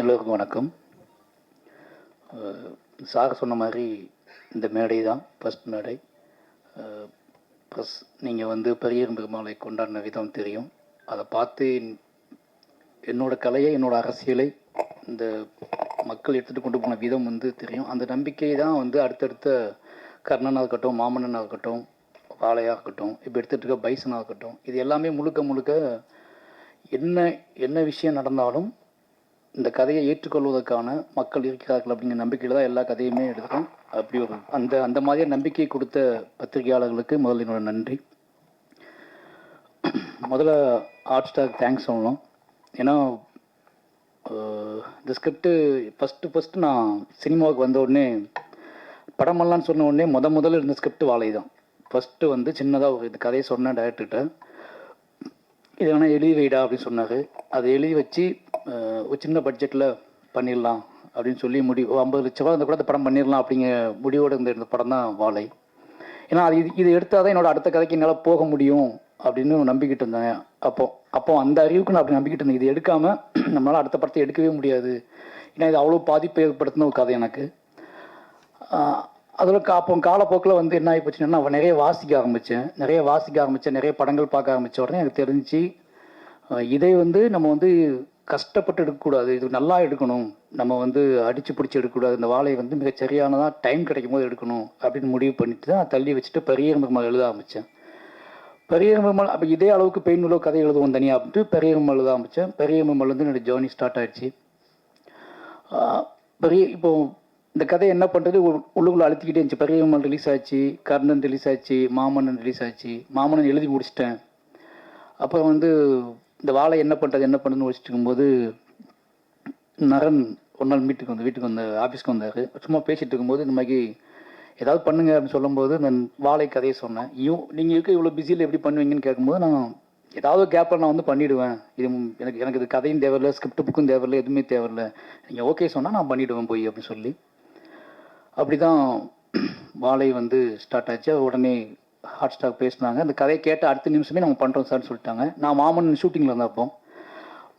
எல்லோருக்கும் வணக்கம். சார் சொன்ன மாதிரி இந்த மேடை தான் ஃபஸ்ட் மேடை. ப்ளஸ் நீங்கள் வந்து பெரியரும் பெருமாளை கொண்டாடின விதம் தெரியும். அதை பார்த்து என்னோடய கலையை என்னோடய அரசியலை இந்த மக்கள் எடுத்துகிட்டு கொண்டு போன விதம் வந்து தெரியும். அந்த நம்பிக்கை தான் வந்து அடுத்தடுத்த கர்ணனாக இருக்கட்டும் மாமன்னனாக இருக்கட்டும் வாழையாக இருக்கட்டும் இப்போ எடுத்துகிட்டு இருக்க பைசனாக இருக்கட்டும் இது எல்லாமே முழுக்க முழுக்க என்ன என்ன விஷயம் நடந்தாலும் இந்த கதையை ஏற்றுக்கொள்வதற்கான மக்கள் இருக்கிறார்கள் அப்படிங்கிற நம்பிக்கையில் தான் எல்லா கதையுமே எடுக்கிறோம் அப்படி ஒரு அந்த அந்த மாதிரியான நம்பிக்கை கொடுத்த பத்திரிகையாளர்களுக்கு முதல்ல என்னோட நன்றி. முதல்ல ஹாட் ஸ்டார் தேங்க்ஸ் சொல்லணும். ஏன்னா இந்த ஸ்கிரிப்டு ஃபஸ்ட்டு ஃபஸ்ட்டு நான் சினிமாவுக்கு வந்த உடனே படமெல்லாம் சொன்ன உடனே முத முதல்ல இருந்த ஸ்கிரிப்ட் வாழை தான் ஃபஸ்ட்டு வந்து சின்னதாக இந்த கதையை சொன்னேன் டேரக்டர்கிட்ட இது வேணால் எழுதி வைடா அப்படின்னு சொன்னார். அதை எழுதி வச்சு ஒரு சின்ன பட்ஜெட்டில் பண்ணிடலாம் அப்படின்னு சொல்லி முடிவு ஐம்பது லட்ச ரூபா அந்த கூட அந்த படம் பண்ணிடலாம் அப்படிங்கிற முடிவோடு இந்த படம் தான் வாழை. ஏன்னா அது இது இது எடுத்தால் தான் என்னோட அடுத்த கதைக்கு என்னால் போக முடியும் அப்படின்னு நம்பிக்கிட்டு இருந்தேன். அப்போது அப்போ அந்த அறிவுக்கு நான் அப்படி நம்பிக்கிட்டு இருந்தேன். இது எடுக்காமல் நம்மளால் அடுத்த படத்தை எடுக்கவே முடியாது. ஏன்னா இது அவ்வளோ பாதிப்பை ஏற்படுத்தின ஒரு கதை எனக்கு. அதில் அப்போ காலப்போக்கில் வந்து என்ன ஆகி போச்சுன்னா நான் நிறைய வாசிக்க ஆரம்பித்தேன் நிறைய வாசிக்க ஆரம்பித்தேன் நிறைய படங்கள் பார்க்க ஆரம்பித்த உடனே எனக்கு தெரிஞ்சு இதை வந்து நம்ம வந்து கஷ்டப்பட்டு எடுக்கக்கூடாது. இது நல்லா எடுக்கணும். நம்ம வந்து அடித்து பிடிச்சி எடுக்கக்கூடாது. இந்த வாழையை வந்து மிக சரியானதாக டைம் கிடைக்கும் போது எடுக்கணும் அப்படின்னு முடிவு பண்ணிட்டு தான் தள்ளி வச்சுட்டு பெரிய பெருமாள் எழுத ஆரம்பித்தேன் பெரிய பெருமாள் அப்போ இதே அளவுக்கு பெயின் உள்ள கதை எழுதுவோம் தனியாக அப்படின்ட்டு பெரிய பெருமாள் எழுத ஆரம்பித்தேன் பெரிய பெருமாள் வந்து என்னோட ஜேர்னி ஸ்டார்ட் ஆயிடுச்சு. பெரிய இப்போ இந்த கதை என்ன பண்ணுறது உள்ளுக்குள்ளே அழுத்திக்கிட்டே இருந்துச்சு. பெரிய பெரியம்மல் ரிலீஸ் ஆச்சு. கர்ணன் ரிலீஸ் ஆச்சு. மாமன்னன் ரிலீஸ் ஆச்சு. மாமன்னன் எழுதி முடிச்சிட்டேன். அப்புறம் வந்து இந்த வாழை என்ன பண்ணுறது என்ன பண்ணுறதுன்னு யோசிச்சுட்டு இருக்கும்போது நரன் ஒரு நாள் வீட்டுக்கு வந்து வீட்டுக்கு வந்த ஆஃபீஸ்க்கு வந்தார். சும்மா பேசிகிட்டு இருக்கும்போது இந்த மாதிரி ஏதாவது பண்ணுங்க அப்படின்னு சொல்லும்போது நான் வாழை கதையை சொன்னேன். யூ நீங்கள் இருக்க இவ்வளோ பிஸியில் எப்படி பண்ணுவீங்கன்னு கேட்கும்போது நான் ஏதாவது கேப்பில் நான் வந்து பண்ணிவிடுவேன் இது எனக்கு எனக்கு இது கதையும் தேவையில்ல ஸ்கிரிப்ட் புக்கும் தேவையில்லை எதுவுமே தேவையில்லை. நீங்கள் ஓகே சொன்னால் நான் பண்ணிவிடுவேன் போய் அப்படின்னு சொல்லி. அப்படி தான் வாழை வந்து ஸ்டார்ட் ஆச்சு. உடனே ஹாட் ஸ்டாக் பேசினாங்க. அந்த கதையை கேட்ட அடுத்த நிமிஷமே நம்ம பண்ணுறோம் சார்னு சொல்லிட்டாங்க. நான் மாமன்னன் ஷூட்டிங்கில் இருந்தேன் அப்போ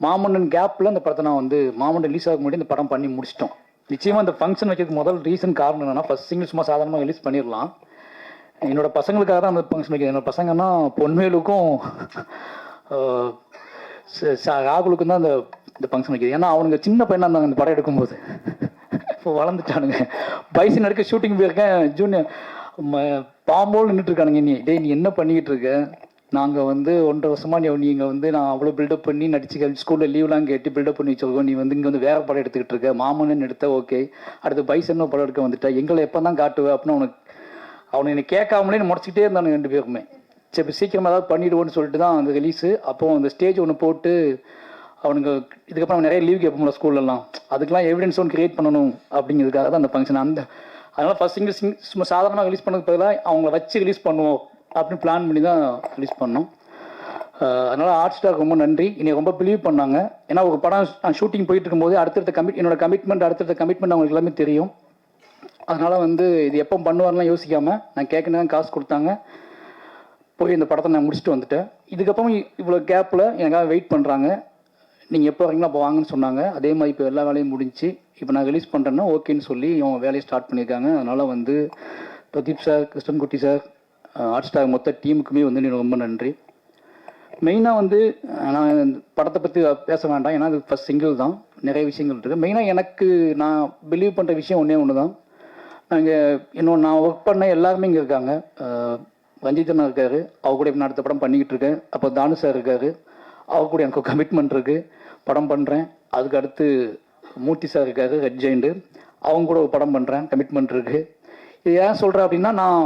மாமன்னன் கேப்பில் அந்த படத்தை நான் வந்து மாமன்னன் ரிலீஸ் ஆக முன்னாடி இந்த படம் பண்ணி முடிச்சிட்டோம். நிச்சயமாக அந்த ஃபங்க்ஷன் வைக்கிறதுக்கு முதல் ரீசன் காரணம் என்னென்னா ஃபஸ்ட் சிங்கிள் சும்மா சாதாரணமாக ரிலீஸ் பண்ணிடலாம். என்னோட பசங்களுக்காக தான் அந்த ஃபங்க்ஷன் வைக்கிறேன். என்னோட பசங்கன்னா பொன்வேலுக்கும் ராகுலுக்கும் தான் அந்த இந்த ஃபங்க்ஷன் வைக்கிறது ஏன்னா அவனுங்க சின்ன பையனாக இருந்தாங்க அந்த படம் எடுக்கும்போது. இப்போ வளர்ந்துட்டானுங்க. பைசன் எடுக்க ஷூட்டிங் போயிருக்கேன். ஜூனியர் பாம்போல் நின்றுட்டு இருக்கானுங்க நீ டேய் நீ என்ன பண்ணிக்கிட்டு இருக்க நாங்கள் வந்து ஒன்றரை வருஷமா நீ நீங்கள் வந்து நான் அவ்வளோ பில்டப் பண்ணி நடிச்சு ஸ்கூலில் லீவ்லாம் கேட்டு பில்டப் பண்ணி வச்சிருக்கோம். நீ வந்து இங்கே வந்து வேற படம் எடுத்துக்கிட்டு இருக்க மாமன்னு எடுத்த ஓகே அடுத்து பைசன் படம் எடுக்க வந்துட்டா. எங்களை எப்போ தான் காட்டுவேன் அப்படின்னு அவனுக்கு அவனை என்னை கேட்காமலே முடச்சிக்கிட்டே இருந்தானுங்க ரெண்டு பேருமே சரி சீக்கிரமாக ஏதாவது பண்ணிடுவோன்னு சொல்லிட்டு தான் அந்த ரிலீஸு அப்போது அந்த ஸ்டேஜ் ஒன்று போட்டு அவனுங்க இதுக்கப்புறம் நிறைய லீவ் கேட்போம்ல ஸ்கூல்லலாம் அதுக்கெல்லாம் எவிடன்ஸ் ஒன்று கிரியேட் பண்ணணும் அப்படிங்கிறதுக்காக தான் அந்த ஃபங்க்ஷன் அந்த அதனால் ஃபர்ஸ்ட் சிங்கிள் சிங் சும்மா சாதாரணமாக ரிலீஸ் பண்ணதுக்கு பதிலாக அவங்கள வச்சு ரிலீஸ் பண்ணுவோம் அப்படின்னு பிளான் பண்ணி தான் ரிலீஸ் பண்ணோம். அதனால் அதனால ஆர்ட் ஸ்டார் ரொம்ப நன்றி. என்னை ரொம்ப பிலீவ் பண்ணாங்க. ஏன்னா ஒரு படம் நான் ஷூட்டிங் போயிட்டு இருக்கும்போது அடுத்தடுத்த கமிட் என்னோட கமிட்மெண்ட் அடுத்தடுத்த கமிட்மெண்ட் அவங்களுக்கு எல்லாமே தெரியும். அதனால் வந்து இது எப்போ பண்ணுவார்லாம் யோசிக்காமல் நான் கேட்கணும் காசு கொடுத்தாங்க. போய் இந்த படத்தை நான் முடிச்சுட்டு வந்துட்டேன். இதுக்கப்புறம் இவ்வளோ கேப்பில் எனக்காக வெயிட் பண்ணுறாங்க நீங்கள் எப்போ வரீங்களோ அப்போ வாங்கன்னு சொன்னாங்க. அதே மாதிரி இப்போ எல்லா வேலையும் முடிஞ்சு இப்போ நான் ரிலீஸ் பண்ணுறேன்னா ஓகேன்னு சொல்லி அவங்க வேலையை ஸ்டார்ட் பண்ணியிருக்காங்க. அதனால் வந்து Pradeep sir Krishnankutty sir Hotstar மொத்த டீமுக்குமே வந்து எனக்கு ரொம்ப நன்றி. மெயினாக வந்து நான் இந்த படத்தை பற்றி பேச வேண்டாம். ஏன்னா அது ஃபஸ்ட் சிங்கிள் தான். நிறைய விஷயங்கள் இருக்குது மெயினாக எனக்கு நான் பிலீவ் பண்ணுற விஷயம் ஒன்றே ஒன்று தான் நாங்கள் இன்னொன்று நான் ஒர்க் பண்ண எல்லாருமே இங்கே இருக்காங்க. அஹ், ரஞ்சித் அண்ணா இருக்காரு. அவர் கூட இப்போ நான் அடுத்த படம் பண்ணிக்கிட்டு இருக்கேன். அப்போ தானு சார் இருக்காரு. அவர் கூட எனக்கு கமிட்மெண்ட் இருக்குது படம் பண்ணுறேன் அதுக்கு அடுத்து மூர்த்தி சார் இருக்காரு ரெட் ஜெயிண்டு அவங்க கூட ஒரு படம் பண்ணுறேன் கமிட்மெண்ட் இருக்குது இது ஏன் சொல்கிறேன் அப்படின்னா நான்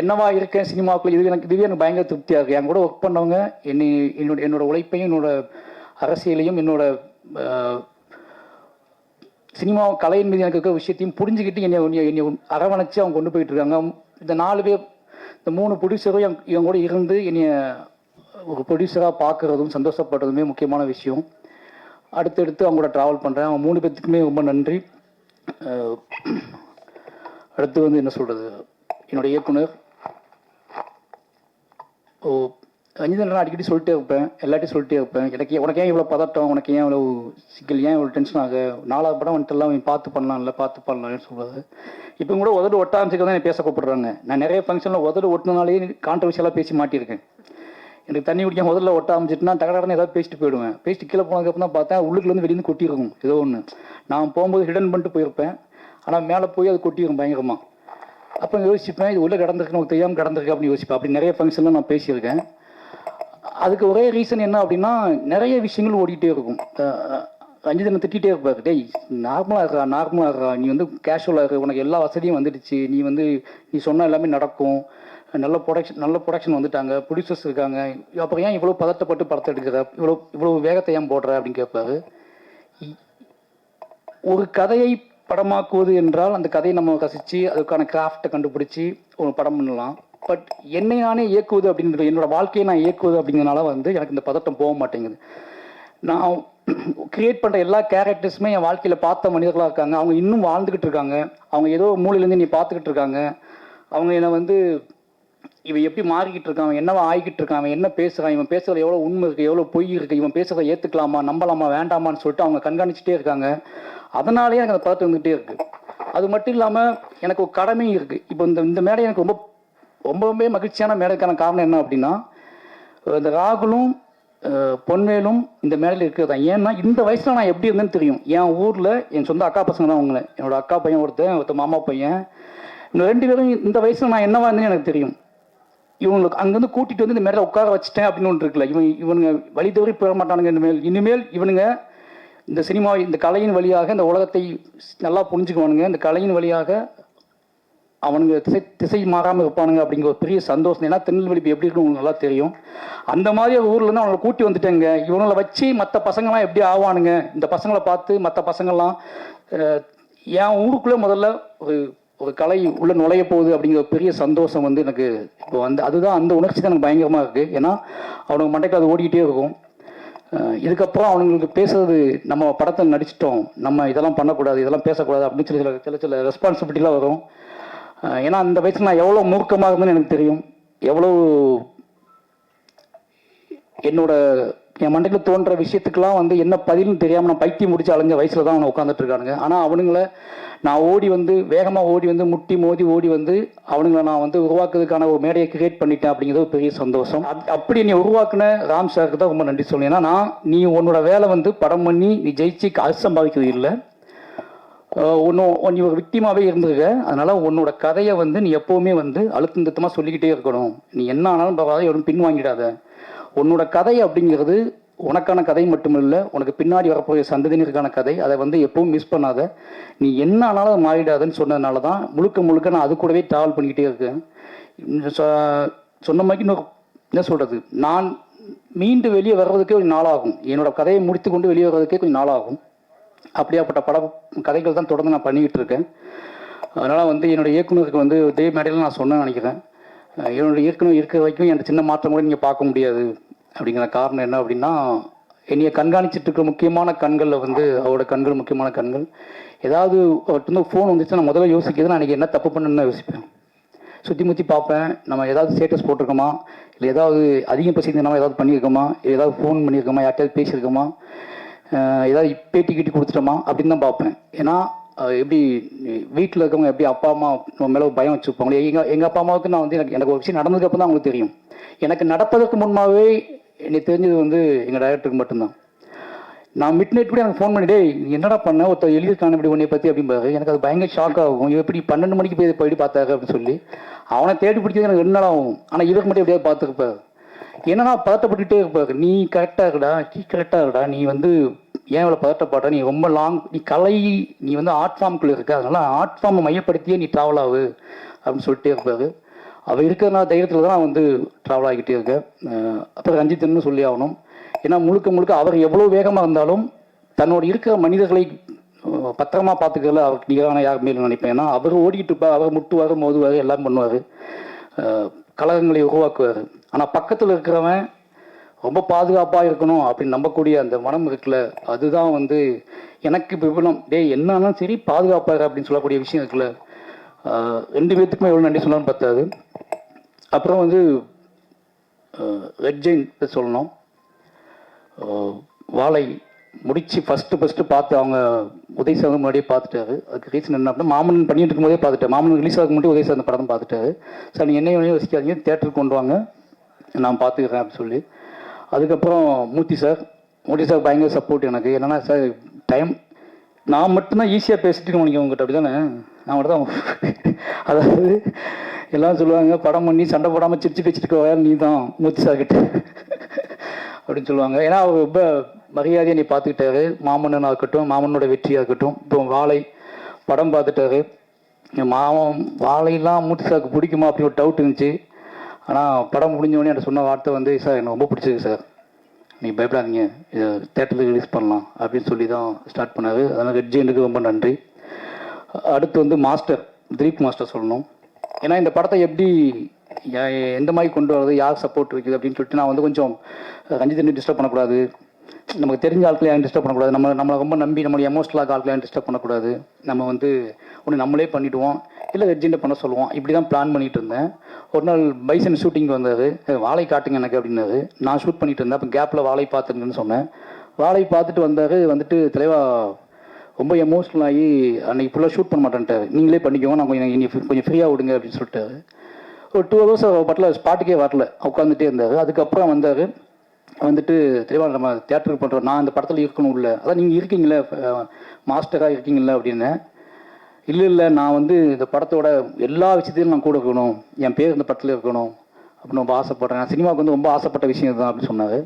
என்னவா இருக்கேன் சினிமாவுக்குள்ள இது எனக்கு இதுவே எனக்கு பயங்கர திருப்தியாக இருக்குது என் கூட ஒர்க் பண்ணவங்க என்னை என்னோட என்னோட உழைப்பையும் என்னோட அரசியலையும் என்னோட சினிமா கலையின் மீது எனக்கு இருக்கிற விஷயத்தையும் புரிஞ்சுக்கிட்டு என்னை என்னை அரவணைச்சு அவங்க கொண்டு போயிட்டு இருக்காங்க. இந்த நாலு பேர் இந்த மூணு ப்ரொடியூசரும் என் இவங்க கூட இருந்து என்னைய ஒரு ப்ரொடியூசராக பார்க்குறதும் சந்தோஷப்படுறதுமே முக்கியமான விஷயம். அடுத்தடுத்து அவங்க கூட ட்ராவல் பண்ணுறேன் அவங்க மூணு பேர்த்துக்குமே ரொம்ப நன்றி. அடுத்து வந்து என்ன சொல்கிறது என்னோட இயக்குனர். ஓ ரஞ்சிதன் நான் அடிக்கடி சொல்லிட்டே இருப்பேன். எல்லாட்டையும் சொல்லிட்டே இருப்பேன். எனக்கு உனக்கு ஏன் இவ்வளோ பதட்டம்? உனக்கு ஏன் இவ்வளோ சிக்கல்? ஏன் இவ்வளோ டென்ஷன் ஆக? நாலாவது படம் வந்துட்டு எல்லாம் பார்த்து பண்ணலாம்ல பார்த்து பண்ணலாம்னு சொல்லுவாரு இப்போ கூட உதடு ஒட்ட தான் என்னை பேச கூப்பிடுறாங்க. நான் நிறைய ஃபங்க்ஷனில் உதடு ஒட்டினாலே கான்ட்ரவர்ஷியலாக பேசி மாட்டியிருக்கேன். எனக்கு தண்ணி குடிக்க முதல்ல ஒட்ட ஆரம்பிச்சிட்டுனா தகடன்னு ஏதாவது பேசிட்டு போயிடுவேன். பேசிட்டு கீழே போனதுக்கப்புறம் தான் பார்த்தா உள்ளுக்குலேருந்து வெளியே கொட்டியிருக்கும் ஏதோ ஒன்று நான் போகும்போது ஹிடன் பண்ணிட்டு போயிருப்பேன். ஆனால் மேலே போய் அது கொட்டியிருக்கும் பயங்கரமாக அப்போ யோசிப்பேன் இது உள்ளே கிடந்திருக்கு நமக்கு தெரியாமல் கிடந்திருக்கு அப்படின்னு யோசிப்பேன். அப்படி நிறைய ஃபங்க்ஷனில் நான் பேசியிருக்கேன். அதுக்கு ஒரே ரீசன் என்ன அப்படின்னா நிறைய விஷயங்கள் ஓடிக்கிட்டே இருக்கும். அஞ்சு தினம் திட்டிகிட்டே இருப்பாரு. டேய் நார்மலாக இருக்கா? நார்மலாக இருக்கா? நீ வந்து கேஷுவலாக இருக்க உனக்கு எல்லா வசதியும் வந்துடுச்சு. நீ வந்து நீ சொன்ன எல்லாமே நடக்கும். நல்ல ப்ரொடக்ஷன் நல்ல ப்ரொடக்ஷன் வந்துட்டாங்க. ப்ரொடியூசர்ஸ் இருக்காங்க. அப்புறம் ஏன் இவ்வளோ பதட்டப்பட்டு படத்தை எடுக்கிற? இவ்வளோ இவ்வளோ வேகத்தை ஏன் போடுற அப்படின்னு கேட்பாரு. ஒரு கதையை படமாக்குவது என்றால் அந்த கதையை நம்ம ரசித்து அதுக்கான கிராஃப்டை கண்டுபிடிச்சி ஒரு படம் பண்ணலாம். பட் என்னை நானே இயக்குவது அப்படின்றது என்னோட வாழ்க்கையை நான் இயக்குவது அப்படிங்கிறனால வந்து எனக்கு இந்த பதட்டம் போக மாட்டேங்குது. நான் கிரியேட் பண்ணுற எல்லா கேரக்டர்ஸுமே என் வாழ்க்கையில் பார்த்த மனிதர்களாக இருக்காங்க. அவங்க இன்னும் வாழ்ந்துக்கிட்டு இருக்காங்க. அவங்க ஏதோ மூலையிலேருந்து நீ பார்த்துக்கிட்டு இருக்காங்க. அவங்க என்னை வந்து இவன் எப்படி மாறிக்கிட்டு இருக்கான் அவன் என்னவா ஆகிக்கிட்டு இருக்கான் அவன் என்ன பேசுகிறான் இவன் பேசுகிற எவ்வளோ உண்மை இருக்குது எவ்வளோ பொய் இருக்குது இவன் பேசுறதை ஏற்றுக்கலாமா நம்பலாமா வேண்டாமான்னு சொல்லிட்டு அவங்க கண்காணிச்சுட்டே இருக்காங்க. அதனாலேயே எனக்கு அந்த பதட்டம் வந்துகிட்டே இருக்குது அது மட்டும் இல்லாமல் எனக்கு ஒரு கடமையும் இருக்குது இப்போ இந்த இந்த மேடை எனக்கு ரொம்ப ரொம்பவே மகிழ்ச்சியான மேடைக்கான காரணம் என்ன அப்படின்னா இந்த ராகுலும் பொன்வேலும் இந்த மேடையில் இருக்கிறது தான் ஏன்னா இந்த வயசில் நான் எப்படி இருந்தேன்னு தெரியும். என் ஊரில் என் சொந்த அக்கா பசங்க தான் அவங்கள என்னோட அக்கா பையன் ஒருத்தன் ஒருத்தர் மாமா பையன். இந்த ரெண்டு பேரும் இந்த வயசில் நான் என்னவா இருந்தேன்னு எனக்கு தெரியும். இவங்களுக்கு அங்கேருந்து கூட்டிட்டு வந்து இந்த மேடையில் உட்கார வச்சுட்டேன் அப்படின்னு ஒன்று இருக்குல்ல. இவன் இவனுங்க வழி தவறி போக மாட்டானுங்க இனிமேல். இனிமேல் இவனுங்க இந்த சினிமா இந்த கலையின் வழியாக இந்த உலகத்தை நல்லா புரிஞ்சுக்குவானுங்க. இந்த கலையின் வழியாக அவனுங்க திசை திசை மாறாமல் இருப்பானுங்க அப்படிங்கிற ஒரு பெரிய சந்தோஷம். ஏன்னா திருநெல்வேலி எப்படி இருக்குன்னு உங்களுக்கு நல்லா தெரியும். அந்த மாதிரி ஒரு ஊர்லேருந்து அவனை அவங்களை கூட்டி வந்துட்டேங்க. இவங்களை வச்சு மற்ற பசங்களாம் எப்படி ஆவானுங்க? இந்த பசங்களை பார்த்து மற்ற பசங்கள்லாம் என் ஊருக்குள்ளே முதல்ல ஒரு ஒரு கலை உள்ள நுழைய போகுது அப்படிங்கிற பெரிய சந்தோஷம் வந்து எனக்கு இப்போ வந்து அதுதான் அந்த உணர்ச்சி தான் எனக்கு பயங்கரமாக இருக்குது ஏன்னா அவனுக்கு மண்டைக்கு அது ஓடிக்கிட்டே இருக்கும். இதுக்கப்புறம் அவனுங்களுக்கு பேசுறது நம்ம படத்தை நடிச்சிட்டோம். நம்ம இதெல்லாம் பண்ணக்கூடாது இதெல்லாம் பேசக்கூடாது அப்படின்னு சொல்லி சில சில சில ரெஸ்பான்சிபிலிட்டிலாம் வரும். ஏன்னா அந்த வயசில் நான் எவ்வளோ மூர்க்கமாக இருந்தேன்னு எனக்கு தெரியும். எவ்வளோ என்னோட என் மண்டையில் தோன்ற விஷயத்துக்கெல்லாம் வந்து என்ன பதில்னு தெரியாமல் நான் பைத்தியம் முடிச்சு அலைஞ்ச வயசில் தான் அவனை உட்காந்துட்டு இருக்கானுங்க. ஆனால் அவனுங்களை நான் ஓடி வந்து வேகமாக ஓடி வந்து முட்டி மோதி ஓடி வந்து அவனுங்களை நான் வந்து உருவாக்குறதுக்கான ஒரு மேடையை கிரியேட் பண்ணிட்டேன் அப்படிங்கிறது ஒரு பெரிய சந்தோஷம். அப்- அப்படி நீ உருவாக்குன ராம் சாருக்கு தான் ரொம்ப நன்றி சொல்லணும். ஏன்னா நான் நீ உன்னோட வேலை வந்து படம் பண்ணி நீ ஜெயிச்சு காசு சம்பாதிக்கிறது இல்லை. ஒன்றும் நீ ஒரு விக்டிமாவே இருந்திருக்க. அதனால் உன்னோட கதையை வந்து நீ எப்போவுமே வந்து அழுத்தம் திருத்தமாக சொல்லிக்கிட்டே இருக்கணும். நீ என்ன ஆனாலும் பரவாயில்ல எவரும் பின் வாங்கிடாத உன்னோட கதை அப்படிங்கிறது உனக்கான கதை மட்டுமில்லை உனக்கு பின்னாடி வரப்போகிற சந்ததியினருக்கான கதை அதை வந்து எப்பவும் மிஸ் பண்ணாத. நீ என்ன ஆனாலும் அதை மாறிடாதுன்னு சொன்னதுனால தான் முழுக்க முழுக்க நான் அது கூடவே ட்ராவல் பண்ணிக்கிட்டே இருக்கேன். சொ- சொன்ன மாதிரி இன்னொரு என்ன சொல்கிறது நான் மீண்டு வெளியே வர்றதுக்கே கொஞ்சம் நாளாகும். என்னோட கதையை முடித்து கொண்டு வெளியே வர்றதுக்கே கொஞ்சம் நாளாகும். அப்படியாப்பட்ட பட கதைகள் தான் தொடர்ந்து நான் பண்ணிக்கிட்டு இருக்கேன். அதனால் வந்து என்னோடய இயக்குனருக்கு வந்து இதே மேடையில் நான் சொன்னேன்னு நினைக்கிறேன். என்னோடய என்னோட இயக்குனர் இருக்கிற வரைக்கும் என் சின்ன மாற்றம் கூட நீங்கள் பார்க்க முடியாது. அப்படிங்கிற காரணம் என்ன அப்படின்னா என்னைய கண்காணிச்சிட்டு இருக்கிற முக்கியமான கண்களில் வந்து அவரோட கண்கள் முக்கியமான கண்கள். ஏதாவது அவர்கிட்ட வந்து ஃபோன் வந்துச்சுன்னா நான் முதல்ல யோசிக்கிறது நான் என்ன தப்பு பண்ணணும்னு யோசிப்பேன். சுற்றி முற்றி பார்ப்பேன். நம்ம ஏதாவது ஸ்டேட்டஸ் போட்டிருக்கோமா? இல்லை ஏதாவது அதிகம் பசங்க ஏதாவது பண்ணியிருக்கோமா? இல்லை ஏதாவது ஃபோன் பண்ணியிருக்கோமா? யார்கிட்டயாவது பேசியிருக்கோமா? ஏதாவது பேட்டி கீட்டி கொடுத்துட்டோமா? அப்படின்னு தான் பார்ப்பேன். ஏன்னா எப்படி வீட்டில் இருக்கவங்க எப்படி அப்பா அம்மா நம்ம மேலே பயம் வச்சுருப்பாங்களே? எங்கள் எங்கள் அப்பா அம்மாவுக்கு நான் வந்து எனக்கு எனக்கு ஒரு விஷயம் நடந்ததுக்கப்புறம் தான் அவங்களுக்கு தெரியும். எனக்கு நடப்பதற்கு முன்பாகவே எனக்கு தெரிஞ்சது வந்து எங்கள் டைரக்டருக்கு மட்டும்தான். நான் மிட் நைட் கூட எனக்கு ஃபோன் பண்ணிட்டே நீ என்னடா பண்ண? ஒருத்தர் எழுதியிருக்கான இப்படி உன்னை பற்றி அப்படிம்பாரு எனக்கு அது பயங்கர ஷாக் ஆகும். இவன் எப்படி பன்னெண்டு மணிக்கு போய் போயிட்டு பார்த்தாரு அப்படின்னு சொல்லி. அவனை தேடி பிடிச்சது எனக்கு ரெண்டு நாள் ஆகும். ஆனால் இவருக்கு மட்டும் எப்படியாவது பார்த்துருப்பாரு என்னன்னா பதட்டப்பட்டுகிட்டே இருப்பாரு. நீ கரெக்டாக இருக்கடா நீ கரெக்டாக இருக்கடா நீ வந்து ஏன் இவ்வளோ பதட்டப்பாட்ட? நீ ரொம்ப லாங் நீ கலை நீ வந்து ஆர்ட் ஃபார்முக்குள்ள இருக்க. அதனால ஆர்ட் ஃபார்மை மையப்படுத்தியே நீ ட்ராவல் ஆகு அப்படின்னு சொல்லிட்டே இருப்பாரு. அவர் இருக்கிறனால தைரியத்தில் தான் நான் வந்து ட்ராவல் ஆகிக்கிட்டே இருக்கேன். அப்புறம் ரஞ்சித்னு சொல்லி ஆகணும். ஏன்னா முழுக்க முழுக்க அவர் எவ்வளோ வேகமாக இருந்தாலும் தன்னோட இருக்கிற மனிதர்களை பத்திரமாக பத்திரமா பார்த்துக்கல அவருக்கு நிகரான யாருமே இல்லைன்னு நினைப்பேன். ஏன்னா அவர் ஓடிக்கிட்டு இருப்பார் அவர் முட்டுவார் மோதுவார் எல்லாம் பண்ணுவார். கழகங்களை உருவாக்குவார். ஆனால் பக்கத்தில் இருக்கிறவன் ரொம்ப பாதுகாப்பாக இருக்கணும் அப்படின்னு நம்பக்கூடிய அந்த மனம் இருக்குல்ல அதுதான் வந்து எனக்கு விபலம் டே என்னாலும் சரி பாதுகாப்பாக அப்படின்னு சொல்லக்கூடிய விஷயம் இருக்குல்ல. ரெண்டு பேர்த்துக்குமே எவ்வளோ நன்றி சொன்னாலும் பத்தாது. அப்புறம் வந்து ரெட் ஜெயின் சொல்லணும். வாழை முடித்து ஃபஸ்ட்டு ஃபஸ்ட்டு பார்த்து அவங்க உதய் சார் முன்னாடியே பார்த்துட்டாரு. அதுக்கு ரீசன் என்ன அப்படின்னா மாமன் பண்ணிட்டு இருக்கும்போதே பார்த்துட்டேன் மாமன் ரிலீஸ் ஆகும் முன்னாடி உதய் சார் அந்த படம் பார்த்துட்டாரு. சார் நீங்கள் என்ன வேணும் யோசிக்காதீங்க. தேட்டருக்கு கொண்டு வாங்க. நான் பார்த்துக்கிறேன் அப்படின்னு சொல்லி. அதுக்கப்புறம் மூர்த்தி சார். மூர்த்தி சார் பயங்கர சப்போர்ட் எனக்கு. என்னென்னா சார் டைம் நான் மட்டும்தான் ஈஸியாக பேசிட்டு இருக்கேன். உங்ககிட்ட அப்படி தானே நான் மட்டும் தான் அதாவது எல்லாம் சொல்லுவாங்க படம் பண்ணி சண்டை போடாமல் சிரிச்சு பேச்சுட்டு இருக்க நீ தான் மூத்தி சார்கிட்ட. அப்படின்னு சொல்லுவாங்க. ஏன்னா அவர் ரொம்ப மரியாதையை நீ பார்த்துக்கிட்டாரு. மாமன்னனாக இருக்கட்டும் மாமனோட வெற்றியாக இருக்கட்டும். இப்போ வாழை படம் பார்த்துட்டாரு. மாமன் வாழையெல்லாம் மூத்தி சாருக்கு பிடிக்குமா அப்படின்னு ஒரு டவுட் இருந்துச்சு. ஆனால் படம் முடிஞ்ச உடனே சொன்ன வார்த்தை வந்து சார் எனக்கு ரொம்ப பிடிச்சிருக்கு சார். நீ பயப்படாதீங்க. இதை தேட்டருக்கு ரிலீஸ் பண்ணலாம். அப்படின்னு சொல்லி தான் ஸ்டார்ட் பண்ணார். அதனால் ரெட் ஜெயினுக்கு ரொம்ப நன்றி. அடுத்து வந்து மாஸ்டர் திலீப் மாஸ்டர் சொல்லணும். ஏன்னா இந்த படத்தை எப்படி எந்த மாதிரி கொண்டு வரது யார் சப்போர்ட் இருக்குது அப்படின்னு சொல்லிட்டு நான் வந்து கொஞ்சம் ரஞ்சித் டிஸ்டர்ப் பண்ணக்கூடாது. நமக்கு தெரிஞ்ச ஆட்களை யாரும் டிஸ்டர்ப் பண்ணக்கூடாது. நம்ம நம்மளை ரொம்ப நம்பி நம்மளுடைய எமோஷனலாக ஆட்களை யாரும் டிஸ்டர்ப் பண்ணக்கூடாது. நம்ம வந்து ஒன்று நம்மளே பண்ணிவிடுவோம் இல்லை ரெஜிண்டை பண்ண சொல்லுவோம். இப்படி தான் பிளான் பண்ணிட்டு இருந்தேன். ஒரு நாள் பைசன் ஷூட்டிங் வந்தார் வாழை காட்டுங்க எனக்கு அப்படின்னது நான் ஷூட் பண்ணிட்டு இருந்தேன். அப்போ கேப்பில் வாழை பார்த்துங்கன்னு சொன்னேன். வாழை பார்த்துட்டு வந்தார். வந்துட்டு தலைவா ரொம்ப எமோஷ்னல் ஆகி அன்னைக்கு ஃபுல்லாக ஷூட் பண்ண மாட்டேன்ட்டார். நீங்களே பண்ணிக்கோங்க நான் கொஞ்சம் இனி கொஞ்சம் ஃப்ரீயாக விடுங்க அப்படின்னு சொல்லிட்டாரு. ஒரு டூ ஹவர்ஸ் பட்டில் ஸ்பாட்டுக்கே வரல. உட்காந்துட்டே இருந்தார். அதுக்கப்புறம் வந்தார். வந்துட்டு தெளிவாக நம்ம தேட்டருக்கு பண்ணுறோம் நான் அந்த படத்தில் இருக்கணும் இல்லை. அதான் நீங்கள் இருக்கீங்களே மாஸ்டராக இருக்கீங்களா அப்படின்னு. இல்லை இல்லை நான் வந்து இந்த படத்தோட எல்லா விஷயத்தையும் நான் கூட இருக்கணும். என் பேர் இந்த படத்தில் இருக்கணும். அப்படின்னு ரொம்ப ஆசைப்பட்றேன். நான் சினிமாவுக்கு வந்து ரொம்ப ஆசைப்பட்ட விஷயம் தான் அப்படின்னு சொன்னார்.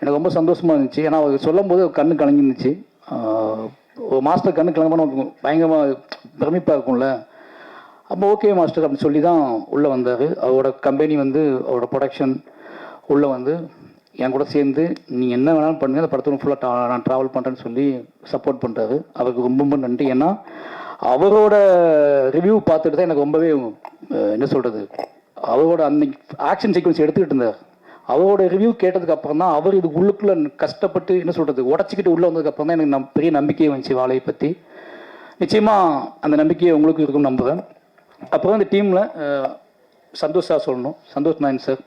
எனக்கு ரொம்ப சந்தோஷமாக இருந்துச்சு. ஏன்னா அவர் சொல்லும்போது கண்ணு கலங்கி இருந்துச்சு மாஸ்டர் கண்ணு கிளம்பணும் பயங்கரமாக பிரமிப்பாக இருக்கும்ல? அப்போ ஓகே மாஸ்டர் அப்படின்னு சொல்லி தான் உள்ளே வந்தார். அவரோட கம்பெனி வந்து அவரோட ப்ரொடக்ஷன் உள்ளே வந்து என் கூட சேர்ந்து நீ என்ன வேணாலும் பண்ணுங்க அந்த படத்தை ஃபுல்லாக நான் ட்ராவல் பண்ணுறேன்னு சொல்லி சப்போர்ட் பண்ணுறாரு அவருக்கு ரொம்ப ரொம்ப நன்றி. ஏன்னா அவரோட ரிவ்யூ பார்த்துட்டு தான் எனக்கு ரொம்பவே என்ன சொல்கிறது அவரோட அன்னைக்கு ஆக்ஷன் சீக்வன்ஸ் எடுத்துக்கிட்டு இருந்தார். அவரோட ரிவ்யூ கேட்டதுக்கு அப்புறம் தான் அவர் இது உள்ளுக்குள்ள கஷ்டப்பட்டு என்ன சொல்கிறது உடச்சிக்கிட்டு உள்ளே வந்ததுக்கு அப்புறம் தான் எனக்கு நம் பெரிய நம்பிக்கையை வந்துச்சு வாழையை பற்றி நிச்சயமாக அந்த நம்பிக்கையை உங்களுக்கு இருக்கும்னு நம்புகிறேன் அப்புறம் இந்த டீமில் சந்தோஷ் சார் சொல்லணும். சந்தோஷ் நாயன் சார்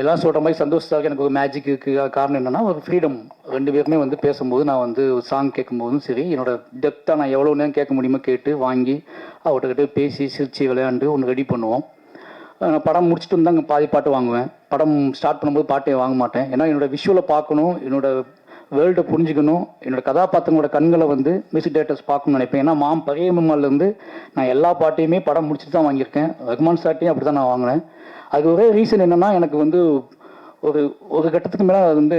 எல்லாம் சொல்கிற மாதிரி சந்தோஷ் சாருக்கு எனக்கு ஒரு மேஜிக் இருக்குது காரணம் என்னென்னா ஒரு ஃப்ரீடம் ரெண்டு பேருமே வந்து பேசும்போது நான் வந்து ஒரு சாங் கேட்கும்போதும் சரி என்னோட டெப்த்தாக நான் எவ்வளோ நேரம் கேட்க முடியுமோ கேட்டு வாங்கி அவர்கிட்ட பேசி சிரிச்சு விளையாண்டு ஒன்று ரெடி பண்ணுவோம். படம் முடிச்சுட்டு வந்து அங்கே பாதி பாட்டு வாங்குவேன். படம் ஸ்டார்ட் பண்ணும்போது பாட்டே வாங்க மாட்டேன். ஏன்னா என்னோட விஷுவலை பார்க்கணும் என்னோட வேர்ல்டை புரிஞ்சுக்கணும் என்னோட கதாபாத்திரங்களோட கண்களை வந்து மியூசிக் டேரக்டர்ஸ் பார்க்கணும்னு நினைப்பேன். ஏன்னா மாம் பழைய இருந்து நான் எல்லா பாட்டையுமே படம் முடிச்சுட்டு தான் வாங்கியிருக்கேன். ரகுமான் சார்ட்டையும் அப்படி தான் நான் வாங்கினேன். அது ஒரே ரீசன் என்னென்னா எனக்கு வந்து ஒரு ஒரு கட்டத்துக்கு மேலே அது வந்து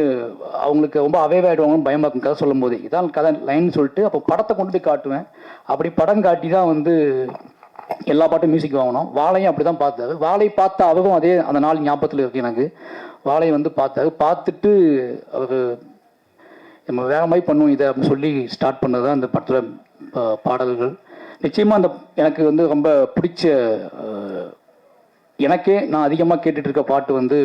அவங்களுக்கு ரொம்ப அவேவ் ஆகிடுவாங்கன்னு பயமாக இருக்கும் கதை சொல்லும் போது இதான் கதை லைன் சொல்லிட்டு அப்போ படத்தை கொண்டு போய் காட்டுவேன். அப்படி படம் காட்டி தான் வந்து எல்லா பாட்டும் மியூசிக் வாங்கினோம் வாழையும் அப்படி தான் பார்த்தாரு. வாழை பார்த்த அவரும் அதே அந்த நாள் ஞாபகத்தில் இருக்கு எனக்கு. வாழை வந்து பார்த்தாரு. பார்த்துட்டு அவர் நம்ம வேற மாதிரி பண்ணுவோம் இதை அப்படின்னு சொல்லி ஸ்டார்ட் பண்ணது தான் அந்த படத்தில் பாடல்கள். நிச்சயமாக அந்த எனக்கு வந்து ரொம்ப பிடிச்ச எனக்கே நான் அதிகமாக கேட்டுட்டு இருக்க பாட்டு வந்து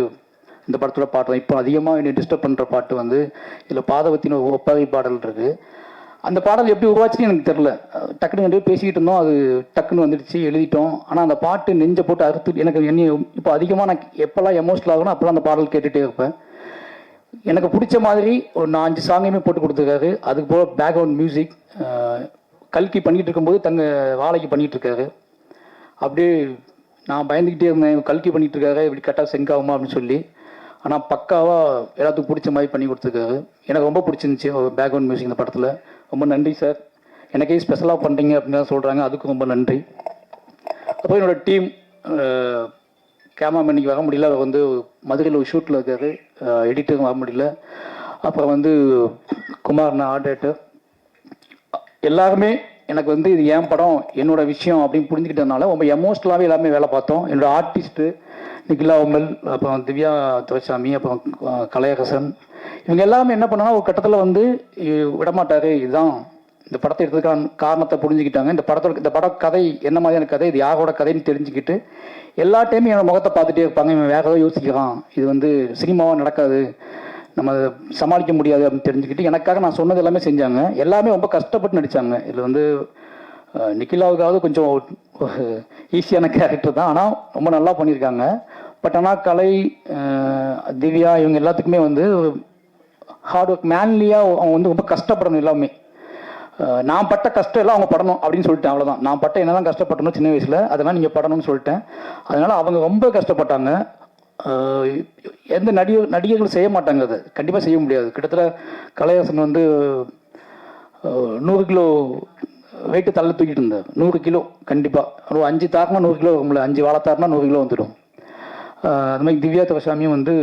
இந்த படத்தோட பாட்டு தான். இப்போ அதிகமாக என்னை டிஸ்டர்ப் பண்ணுற பாட்டு வந்து இதில் பாதவத்தின் ஒரு ஒப்பாவை பாடல் இருக்குது அந்த பாடல் எப்படி உருவாச்சுன்னு எனக்கு தெரில டக்குன்னு டக்குனு பேசிக்கிட்டு இருந்தோம். அது டக்குன்னு வந்துடுச்சு எழுதிட்டோம். ஆனால் அந்த பாட்டு நெஞ்சை போட்டு அறுத்து எனக்கு என்ன இப்போ அதிகமாக நான் எப்போல்லாம் எமோஷனல் ஆகணும் அப்போல்லாம் அந்த பாடல் கேட்டுகிட்டே இருப்பேன். எனக்கு பிடிச்ச மாதிரி ஒரு நான் அஞ்சு சாங்கையுமே போட்டு கொடுத்துருக்காரு. அதுக்கு போக பேக்ரவுண்ட் மியூசிக் கல்கி பண்ணிகிட்டு இருக்கும்போது தங்க வாழைக்கு பண்ணிகிட்டு இருக்காரு. அப்படியே நான் பயந்துக்கிட்டே இருந்தேன். கல்கி பண்ணிகிட்டு இருக்காரு இப்படி கரெக்டாக செங்காகுமா அப்படின்னு சொல்லி. ஆனால் பக்காவாக எல்லாத்துக்கும் பிடிச்ச மாதிரி பண்ணி கொடுத்துருக்காரு. எனக்கு ரொம்ப பிடிச்சிருந்துச்சி பேக்ரவுண்ட் மியூசிக் இந்த படத்தில். ரொம்ப நன்றி சார் எனக்கே ஸ்பெஷலாக பண்ணுறீங்க அப்படின்னு தான் சொல்கிறாங்க அதுக்கும் ரொம்ப நன்றி. அப்புறம் என்னோட டீம் கேமராமேன் இன்னைக்கு வர முடியல. அவர் வந்து மதுரையில் ஒரு ஷூட்டில் இருக்காரு. எடிட்டரும் வர முடியல. அப்புறம் வந்து குமார் ஆர்டேட்டர் எல்லாருமே எனக்கு வந்து இது என் படம் என்னோட விஷயம் அப்படின்னு புரிஞ்சுக்கிட்டதுனால ரொம்ப எமோஷ்னலாகவே எல்லாமே வேலை பார்த்தோம். என்னோடய ஆர்டிஸ்ட்டு நிகிலா உமல் அப்புறம் திவ்யா துரைசாமி அப்புறம் அஹ், கலையரசன். இவங்க எல்லாமே என்ன பண்ணாங்கன்னா ஒரு கட்டத்தில் வந்து இ- விடமாட்டாரு. இதுதான் இந்த படத்தை எடுத்ததுக்கான காரணத்தை புரிஞ்சுக்கிட்டாங்க. இந்த படத்தோட இந்த பட கதை என்ன மாதிரியான கதை இது யாரோட கதைன்னு தெரிஞ்சுக்கிட்டு எல்லா டைமும் என்னோட முகத்தை பார்த்துட்டே இருப்பாங்க. இவன் வேற ஏதோ யோசிக்கிறான். இது வந்து சினிமாவாக நடக்காது. நம்ம அதை சமாளிக்க முடியாது அப்படின்னு தெரிஞ்சுக்கிட்டு எனக்காக நான் சொன்னது எல்லாமே செஞ்சாங்க. எல்லாமே ரொம்ப கஷ்டப்பட்டு நடித்தாங்க இதில் வந்து நிக்கிலாவுக்காவது கொஞ்சம் ஈஸியான கேரக்டர் தான். ஆனால் ரொம்ப நல்லா பண்ணியிருக்காங்க. பட் ஆனால் கலை திவ்யா இவங்க எல்லாத்துக்குமே வந்து ஹார்ட் ஒர்க் மேன்லியாக அவங்க வந்து ரொம்ப கஷ்டப்படணும் எல்லாமே. நான் பட்ட கஷ்டம் எல்லாம் அவங்க படணும் அப்படின்னு சொல்லிட்டேன் அவ்வளோதான் நான் பட்ட என்னதான் கஷ்டப்பட்டணும் சின்ன வயசில் அதெல்லாம் நீங்கள் படணும்னு சொல்லிட்டேன். அதனால் அவங்க ரொம்ப கஷ்டப்பட்டாங்க. எந்த நடிகர் நடிகர்கள் செய்ய மாட்டாங்க அதை. கண்டிப்பாக செய்ய முடியாது. கிட்டத்தட்ட கலையாசன் வந்து நூறு கிலோ வெயிட்டு தள்ள தூக்கிட்டு இருந்தார். நூறு கிலோ கண்டிப்பாக ஒரு அஞ்சு தாக்குனா நூறு கிலோ வரும்ல அஞ்சு வாழை தாக்குனா நூறு கிலோ வந்துடும். அது மாதிரி திவ்யா துவசாமியும் வந்து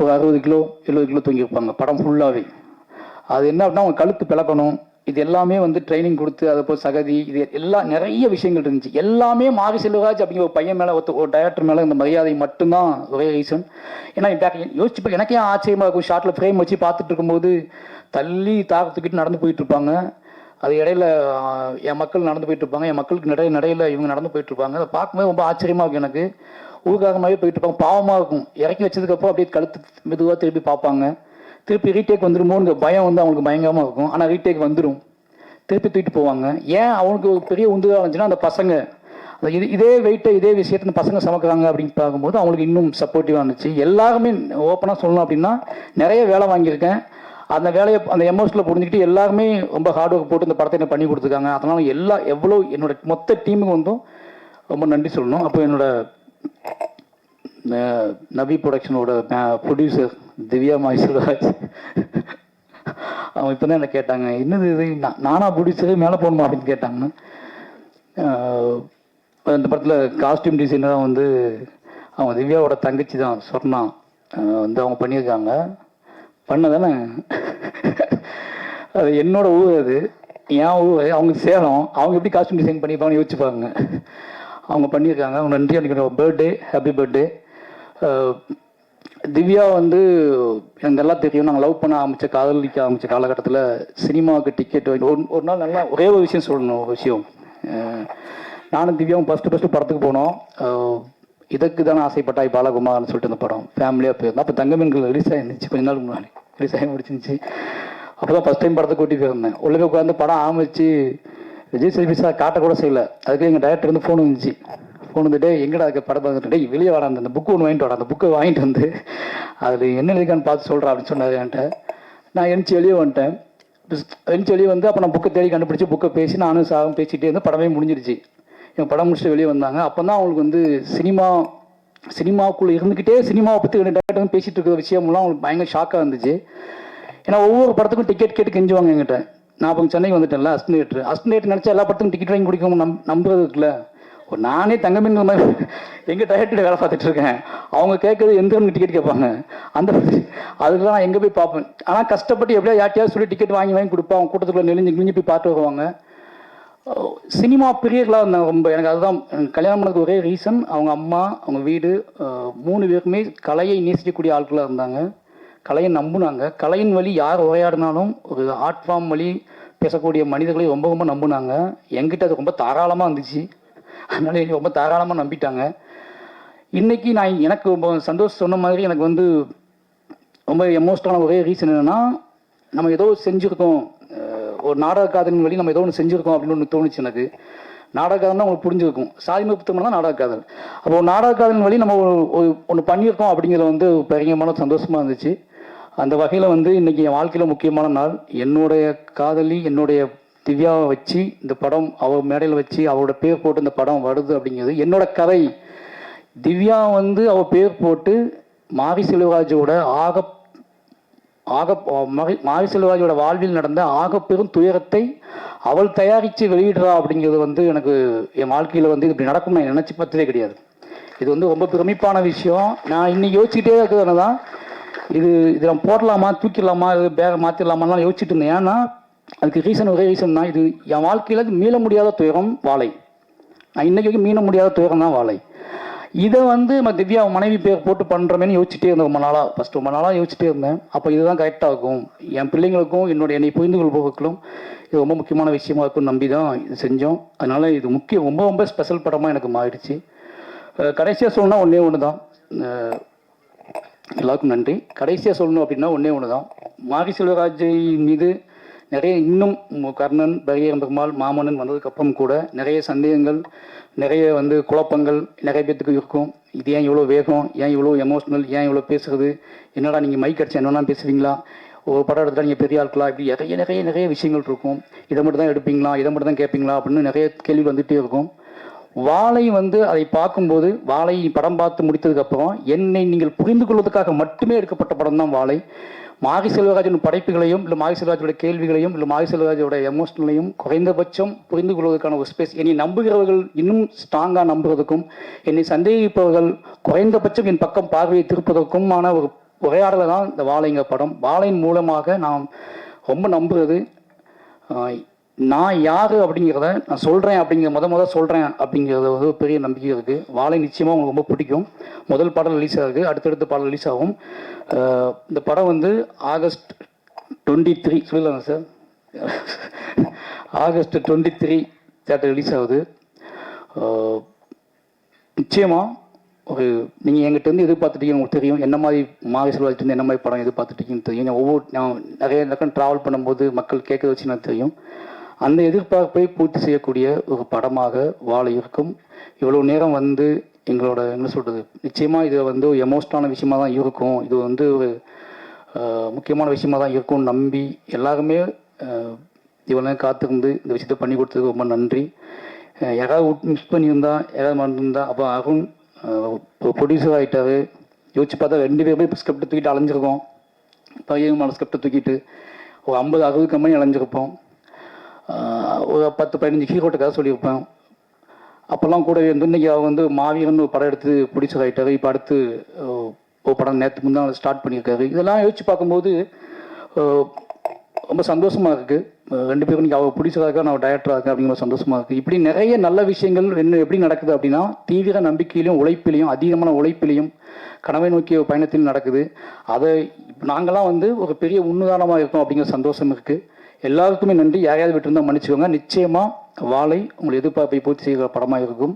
ஒரு அறுபது கிலோ எழுபது கிலோ தூங்கியிருப்பாங்க படம் ஃபுல்லாகவே அது என்ன அப்படின்னா அவங்க கழுத்து பிளக்கணும். இது எல்லாமே வந்து ட்ரைனிங் கொடுத்து அதை போய் சகதி இது எல்லாம் நிறைய விஷயங்கள் இருந்துச்சு. எல்லாமே மாரி செல்வராஜ் அப்படிங்கிற ஒரு பையன் மேலே ஒருத்த ஒரு டைரக்டர் மேலே இந்த மரியாதை மட்டும்தான் ஒரே ரீசன் ஏன்னா இப்போ யோசிச்சு எனக்கே ஆச்சரியமாக இருக்கும் ஷார்ட்டில் ஃப்ரேம் வச்சு பார்த்துட்டு இருக்கும்போது தள்ளி தாக்கத்துக்கிட்டு நடந்து போயிட்டு இருப்பாங்க. அது இடையில என் மக்கள் நடந்து போயிட்டு இருப்பாங்க. என் மக்களுக்கு நிறைய நடையில் இவங்க நடந்து போயிட்டு இருப்பாங்க. அதை பார்க்கும்போது ரொம்ப ஆச்சரியமாக இருக்கும் எனக்கு. ஊர்காகமாகவே போயிட்டு இருப்பாங்க. பாவமாக இருக்கும். இறக்கி வச்சதுக்கப்புறம் அப்படியே கழுத்து மெதுவாக திருப்பி பார்ப்பாங்க. திருப்பி ரீடேக் வந்துருமோங்கிற பயம் வந்து அவங்களுக்கு பயங்கரமாக இருக்கும். ஆனால் ரீடேக் வந்துடும் திருப்பி தூக்கிட்டு போவாங்க. ஏன் அவனுக்கு ஒரு பெரிய உந்துதலாக இருந்துச்சுன்னா அந்த பசங்க அந்த இது இதே வெயிட்டை இதே விஷயத்தை இந்த பசங்க சமைக்கிறாங்க அப்படின்னு பார்க்கும்போது அவங்களுக்கு இன்னும் சப்போர்ட்டிவாக இருந்துச்சு. எல்லாருமே ஓப்பனாக சொல்லணும் அப்படின்னா நிறைய வேலை வாங்கியிருக்கேன். அந்த வேலையை அந்த எமோஷனில் புரிஞ்சுக்கிட்டு எல்லாருமே ரொம்ப ஹார்ட் ஒர்க் போட்டு இந்த படத்தை எனக்கு பண்ணி கொடுத்துருக்காங்க. அதனால எல்லா எவ்வளோ என்னோட மொத்த டீமுக்கு வந்தும் ரொம்ப நன்றி சொல்லணும். அப்போ என்னோட நவி நபி ப்ரொடக்ஷனோட ப்ரொடியூசர் திவ்யா மைசூராஜ் அவங்க இப்போ தான் என்ன கேட்டாங்க என்னது இது? நா- நானா ப்ரொடியூசரே மேலே போகணுமா அப்படின்னு கேட்டாங்க அந்த படத்தில் காஸ்டியூம் டிசைனராக வந்து அவங்க திவ்யாவோட தங்கச்சி தான் சொர்ணா வந்து அவங்க பண்ணியிருக்காங்க. பண்ணதானே? அது என்னோட ஊர் அது. என் ஊர் அவங்க சேலம். அவங்க எப்படி காஸ்டியூம் டிசைன் பண்ணிப்பாங்கன்னு யோசிச்சுப்பாங்க அவங்க பண்ணியிருக்காங்க. அவங்க நன்றி அன்றைக்கி பர்த்டே ஹாப்பி பர்த்டே திவ்யா வந்து எனக்கு நல்லா தெரியும். நாங்கள் லவ் பண்ண ஆரம்பித்த காதலிக்க ஆரம்பித்த காலகட்டத்தில் சினிமாவுக்கு டிக்கெட் வாங்கி ஒரு ஒரு நாள் நல்லா ஒரே ஒரு விஷயம் சொல்லணும் ஒரு விஷயம். நானும் திவ்யாவும் ஃபஸ்ட்டு ஃபஸ்ட்டு படத்துக்கு போனோம். இதுக்கு இதற்கு தானே ஆசைப்பட்டாய் பாலகுமார்னு சொல்லிட்டு அந்த படம். ஃபேமிலியாக போயிருந்தோம். அப்போ தங்கமீன்கள் ரிலீஸ் ஆயிருந்துச்சு கொஞ்ச நாள் முன்னாடி. ரிலீஸ் முடிச்சிருந்துச்சு. அப்போ தான் ஃபஸ்ட் டைம் படத்தை கூட்டி போயிருந்தேன் உள்ளே போய் உட்காந்து படம் ஆரம்பிச்சு விஜய் சேபி சார் காட்ட கூட செய்யல. அதுக்கு எங்கள் டேரக்டர் வந்து ஃபோன் வந்துச்சு. ஃபோன் வந்துட்டு எங்கடா அதுக்கு படம் பார்த்துட்டு டேய் வெளியே வாடா அந்த புக்கு ஒன்று வாங்கிட்டு வாடா அந்த புக்கை வாங்கிட்டு வந்து அதில் என்ன இருக்கான்னு பார்த்து சொல்கிறேன் அப்படின்னு சொன்னார் என்கிட்ட. நான் எழுந்துச்சு வெளியே வந்துட்டேன். எழுந்துச்சு வெளியே வந்து அப்போ நான் புக்கை தேடி கண்டுபிடிச்சி புக்கை பேசி நானும் சாகும் பேசிகிட்டே இருந்து படமே முடிஞ்சிருச்சு. என் படம் முடிச்சுட்டு வெளியே வந்தாங்க. அப்போ தான் அவங்களுக்கு வந்து சினிமா சினிமாவுக்குள்ளே இருந்துக்கிட்டே சினிமாவை பற்றி ரெண்டு டேரக்டர் வந்து பேசிகிட்டு இருக்கிற விஷயம்லாம் அவங்களுக்கு பயங்கர ஷாக்காக இருந்துச்சு. ஏன்னா ஒவ்வொரு படத்துக்கும் டிக்கெட் கேட்டு கெஞ்சுவாங்க எங்கிட்ட நான் அப்போ சென்னைக்கு வந்துட்டேன்ல அஸ்டன் டேட் அஸ்டன் தேட்டர் நினச்சா எல்லா படத்துக்கும் டிக்கெட் வாங்கி குடிக்கும் நம் நம்புறது இருக்குல்ல. ஒரு நானே தங்கமின் மாதிரி எங்கள் டயர்ட்டில் வேலை பார்த்துட்டு இருக்கேன். அவங்க கேட்கறது எந்த டிக்கெட் கேட்பாங்க. அந்த அதுக்கெல்லாம் நான் எங்கே போய் பார்ப்பேன். ஆனால் கஷ்டப்பட்டு எப்படியா யார்ட்டையாவது சொல்லி டிக்கெட் வாங்கி வாங்கி கொடுப்பா அவங்க கூட்டத்துக்குள்ளே நெளிஞ்சு கிழிஞ்சு போய் பார்த்து வருவாங்க. சினிமா பிரியர்களாக இருந்தாங்க ரொம்ப எனக்கு அதுதான் கல்யாணம் பண்ணதுக்கு ஒரே ரீசன் அவங்க அம்மா அவங்க வீடு மூணு பேருக்குமே கலையை நேசிக்கக்கூடிய ஆட்களாக இருந்தாங்க. கலையை நம்புனாங்க. கலையின் வழி யார் உரையாடினாலும் ஒரு ஆர்ட் ஃபார்ம் வழி பேசக்கூடிய மனிதர்களை ரொம்ப ரொம்ப நம்புனாங்க. என்கிட்ட அது ரொம்ப தாராளமாக இருந்துச்சு. அதனால என்னை ரொம்ப தாராளமாக நம்பிட்டாங்க. இன்றைக்கி நான் எனக்கு ரொம்ப சந்தோஷம் சொன்ன மாதிரி எனக்கு வந்து ரொம்ப எமோஷனலான ஒரே ரீசன் என்னென்னா நம்ம ஏதோ செஞ்சுருக்கோம். ஒரு நாடக காதலின் வழி நம்ம ஏதோ ஒன்று செஞ்சுருக்கோம் அப்படின்னு ஒன்று தோணுச்சு எனக்கு. நாடக காதல்னா உங்களுக்கு புரிஞ்சிருக்கும். சாதிமை புத்தகம் தான் நாடக காதல் அப்போ ஒரு நாடக காதலின் வழி நம்ம ஒன்று பண்ணியிருக்கோம் அப்படிங்கிறது வந்து ஒரு பயங்கரமான சந்தோஷமாக இருந்துச்சு. அந்த வகையில் வந்து இன்றைக்கி என் வாழ்க்கையில் முக்கியமான நாள். என்னுடைய காதலி என்னுடைய திவ்யாவை வச்சு இந்த படம் அவ மேடையில் வச்சு அவரோட பேர் போட்டு இந்த படம் வருது அப்படிங்கிறது என்னோட கதை. திவ்யா வந்து அவள் பேர் போட்டு மாரி செல்வராஜோட ஆக ஆக மாரி செல்வராஜோட வாழ்வில் நடந்த ஆக பெரும் துயரத்தை அவள் தயாரித்து வெளியிடுறா அப்படிங்கிறது வந்து எனக்கு என் வாழ்க்கையில் வந்து இப்படி நடக்கும் நான் நினச்சி பார்த்ததே கிடையாது. இது வந்து ரொம்ப பிரமிப்பான விஷயம். நான் இன்னும் யோசிச்சுட்டே இருக்கிறது தான் இது இது நம்ம போடலாமா தூக்கிடலாமா இது பேக மாற்றிடலாமான்லாம் யோசிச்சுட்டு இருந்தேன். ஏன்னா அதுக்கு ரீசன் ஒரே ரீசன் தான். இது என் வாழ்க்கையில் மீள முடியாத துயரம் வாழை. நான் இன்றைக்கி மீள முடியாத துயரம் தான் வாழை. இதை வந்து நம்ம திவ்யா மனைவி பேர் போட்டு பண்ணுறமேனு யோசிச்சுட்டே இருந்தேன் ரொம்ப நாளாக ஃபஸ்ட் ரொம்ப நாளாக யோசிச்சுட்டே இருந்தேன். அப்போ இதுதான் கரெக்டாக இருக்கும் என் பிள்ளைங்களுக்கும் என்னுடைய என்னை புரிந்து கொள்பவர்களும் இது ரொம்ப முக்கியமான விஷயமா இருக்கும் நம்பி தான் இது செஞ்சோம். அதனால் இது முக்கியம் ரொம்ப ரொம்ப ஸ்பெஷல் படமாக எனக்கு மாறிடுச்சு. கடைசியாக சொல்லணும்னா ஒன்றே ஒன்று தான் எல்லாருக்கும் நன்றி. கடைசியாக சொல்லணும் அப்படின்னா ஒன்றே ஒன்று தான் மாரி செல்வராஜ் மீது நிறைய இன்னும் கர்ணன் பரியரம் பெருமாள் மாமன்னன் வந்ததுக்கப்புறம் கூட நிறைய சந்தேகங்கள் நிறைய வந்து குழப்பங்கள் நிறைய பேத்துக்கு இருக்கும். இது ஏன் இவ்வளோ வேகம்? ஏன் இவ்வளோ எமோஷ்னல் ஏன் இவ்வளோ பேசுறது? என்னடா நீங்கள் மைக் அடிச்சு என்னென்னா பேசுவீங்களா ஒரு படம் எடுத்தால் நீங்கள் பெரிய ஆட்களா? இப்படி நிறைய நிறைய நிறைய விஷயங்கள் இருக்கும். இதை மட்டும் தான் எடுப்பீங்களா? இதை மட்டும் தான் கேட்பீங்களா? அப்படின்னு நிறைய கேள்வி வந்துகிட்டே இருக்கும். வாளை வந்து அதை பார்க்கும்போது வாளை படம் பார்த்து முடித்ததுக்கப்புறம் என்னை நீங்கள் புரிந்து கொள்வதற்காக மட்டுமே எடுக்கப்பட்ட படம் தான் வாழை. மாகி செல்வராஜன் படைப்புகளையும் இல்லை மாகி செல்வராஜோட கேள்விகளையும் இல்லை மாகி செல்வராஜோட எமோஷனலையும் குறைந்தபட்சம் புரிந்து கொள்வதற்கான ஒரு ஸ்பேஸ் என்னை நம்புகிறவர்கள் இன்னும் ஸ்ட்ராங்காக நம்புவதற்கும் என்னை சந்தேகிப்பவர்கள் குறைந்தபட்சம் என் பக்கம் பார்வையை திருப்பதற்குமான ஒரு உரையாடலை தான் இந்த வாழைங்க படம். வாழையின் மூலமாக நாம் ரொம்ப நம்புகிறது நான் யார் அப்படிங்கிறத நான் சொல்கிறேன் அப்படிங்கிற முத முத சொல்கிறேன் அப்படிங்கிறது வந்து ஒரு பெரிய நம்பிக்கை இருக்குது வாழை நிச்சயமாக உங்களுக்கு ரொம்ப பிடிக்கும். முதல் பாடல் ரிலீஸ் ஆகுது அடுத்தடுத்த பாடல் ரிலீஸ் ஆகும். இந்த படம் வந்து ஆகஸ்ட் டுவெண்ட்டி த்ரீ சொல்லலாங்க sir August twenty three theatre release ஆகுது நிச்சயமாக ஒரு நீங்கள் எங்கிட்ட இருந்து எதிர்பார்த்துட்டீங்க உங்களுக்கு தெரியும். என்ன மாதிரி மாவி செல்வாச்சிட்டு என்ன மாதிரி படம் எதிர்பார்த்துட்டீங்கன்னு தெரியும். ஒவ்வொரு நான் நிறைய இடக்கம் ட்ராவல் பண்ணும்போது மக்கள் கேட்க வச்சு தெரியும். அந்த எதிர்பார்ப்பை பூர்த்தி செய்யக்கூடிய ஒரு படமாக வாழ இருக்கும். இவ்வளோ நேரம் வந்து எங்களோட என்ன சொல்கிறது நிச்சயமாக இது வந்து ஒரு எமோஷனான விஷயமா தான் இருக்கும். இது வந்து ஒரு முக்கியமான விஷயமா தான் இருக்கும்னு நம்பி எல்லாருமே இவ்வளோ காத்திருந்து இந்த விஷயத்தை பண்ணி கொடுத்ததுக்கு ரொம்ப நன்றி. யாராவது மிஸ் பண்ணியிருந்தா யாராவது மறந்துருந்தா அப்போ அருண் ப்ரொடியூசர் ஆகிட்டாரு யோசிச்சு பார்த்தா ரெண்டு பேருமே இப்போ ஸ்கிரிப்டை தூக்கிட்டு அலைஞ்சிருக்கோம். பையன் மேலே ஸ்கிரிப்டை தூக்கிட்டு ஒரு ஐம்பது அறுபது கம்பெனி அலைஞ்சிருப்போம். ஒரு பத்து பதினஞ்சு ஹீரோட்ட கதை சொல்லியிருப்பேன். அப்போல்லாம் கூட இருந்து இன்னைக்கு அவர் வந்து மாவீரன் ஒரு படம் எடுத்து ப்ரொடியூசர் ஆகிட்டாரு இப்போ அடுத்து ஒரு படம் நேற்று முன்னாள் ஸ்டார்ட் பண்ணியிருக்காரு. இதெல்லாம் யோசிச்சு பார்க்கும்போது ரொம்ப சந்தோஷமாக இருக்குது ரெண்டு பேரும் நீங்கள் அவர் பிடிச்சதாக நான் டைரக்டராக இருக்கேன் அப்படிங்கிற சந்தோஷமாக இருக்குது இப்படி நிறைய நல்ல விஷயங்கள் என்ன எப்படி நடக்குது அப்படின்னா தீவிர நம்பிக்கையிலையும் உழைப்பிலையும் அதிகமான உழைப்பிலையும் கனவை நோக்கிய பயணத்திலும் நடக்குது. அதை நாங்களாம் வந்து ஒரு பெரிய உன்னுதாரணமாக இருக்கோம் அப்படிங்கிற சந்தோஷம் இருக்குது எல்லாருக்குமே நன்றி. யாரையாவது விட்டுருந்தா மன்னிச்சுக்கோங்க. நிச்சயமாக வாழை உங்கள் எதிர்பார்ப்பை பூர்த்தி செய்கிற படமாக இருக்கும்.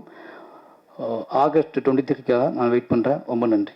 ஆகஸ்ட் டுவெண்ட்டி த்ரீக்காக நான் வெயிட் பண்ணுறேன் ரொம்ப நன்றி.